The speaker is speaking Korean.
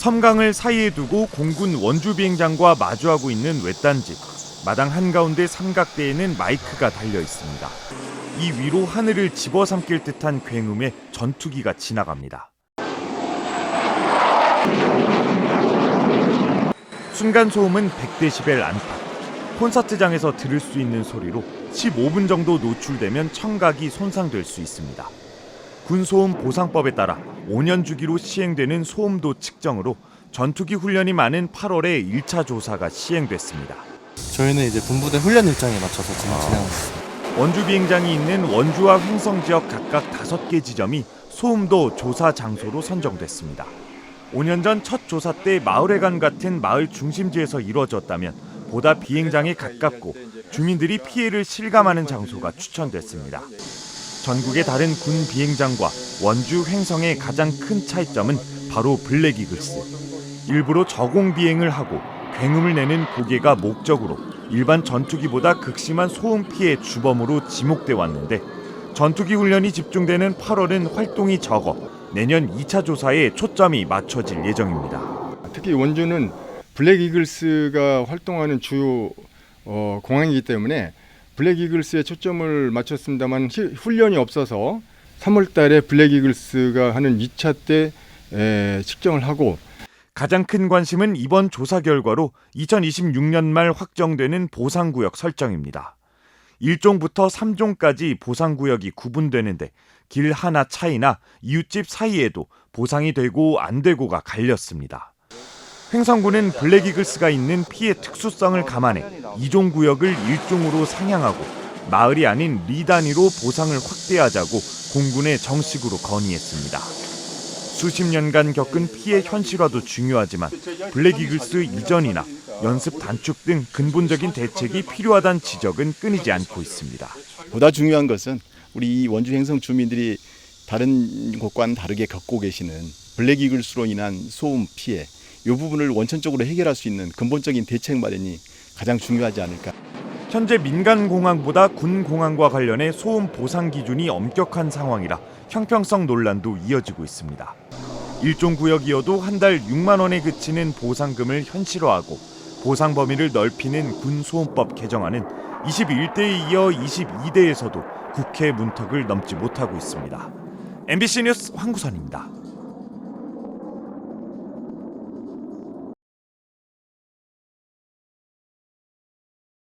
섬강을 사이에 두고 공군 원주 비행장과 마주하고 있는 외딴집. 마당 한가운데 삼각대에는 마이크가 달려 있습니다. 이 위로 하늘을 집어삼킬 듯한 굉음에 전투기가 지나갑니다. 순간 소음은 100데시벨 안팎. 콘서트장에서 들을 수 있는 소리로 15분 정도 노출되면 청각이 손상될 수 있습니다. 군소음 보상법에 따라 5년 주기로 시행되는 소음도 측정으로 전투기 훈련이 많은 8월에 1차 조사가 시행됐습니다. 저희는 이제 분부대 훈련 일정에 맞춰서 지금 진행하고 있습니다. 원주 비행장이 있는 원주와 횡성 지역 각각 5개 지점이 소음도 조사 장소로 선정됐습니다. 5년 전 첫 조사 때 마을회관 같은 마을 중심지에서 이루어졌다면 보다 비행장에 가깝고 주민들이 피해를 실감하는 장소가 추천됐습니다. 전국의 다른 군 비행장과 원주 횡성의 가장 큰 차이점은 바로 블랙 이글스. 일부러 저공 비행을 하고 굉음을 내는 고개가 목적으로 일반 전투기보다 극심한 소음 피해 주범으로 지목돼 왔는데 전투기 훈련이 집중되는 8월은 활동이 적어 내년 2차 조사에 초점이 맞춰질 예정입니다. 특히 원주는 블랙 이글스가 활동하는 주요 어, 공항이기 때문에 블랙 이글스에 초점을 맞췄습니다만 히- 훈련이 없어서 3월 달에 블랙 이글스가 하는 2차 때 에, 측정을 하고 가장 큰 관심은 이번 조사 결과로 2026년 말 확정되는 보상구역 설정입니다. 1종부터 3종까지 보상구역이 구분되는데 길 하나 차이나 이웃집 사이에도 보상이 되고 안 되고가 갈렸습니다. 횡성군은 블랙이글스가 있는 피해 특수성을 감안해 2종 구역을 1종으로 상향하고 마을이 아닌 리 단위로 보상을 확대하자고 공군에 정식으로 건의했습니다. 수십 년간 겪은 피해 현실화도 중요하지만 블랙이글스 이전이나 연습 단축 등 근본적인 대책이 필요하다는 지적은 끊이지 않고 있습니다. 보다 중요한 것은 우리 이 원주 행성 주민들이 다른 곳과는 다르게 겪고 계시는 블랙 이글스로 인한 소음 피해 이 부분을 원천적으로 해결할 수 있는 근본적인 대책 마련이 가장 중요하지 않을까. 현재 민간 공항보다 군 공항과 관련해 소음 보상 기준이 엄격한 상황이라 형평성 논란도 이어지고 있습니다. 일종 구역이어도 한 달 6만 원에 그치는 보상금을 현실화하고 보상 범위를 넓히는 군 소음법 개정안은 21대에 이어 22대에서도 국회 문턱을 넘지 못하고 있습니다. MBC 뉴스 황구선입니다.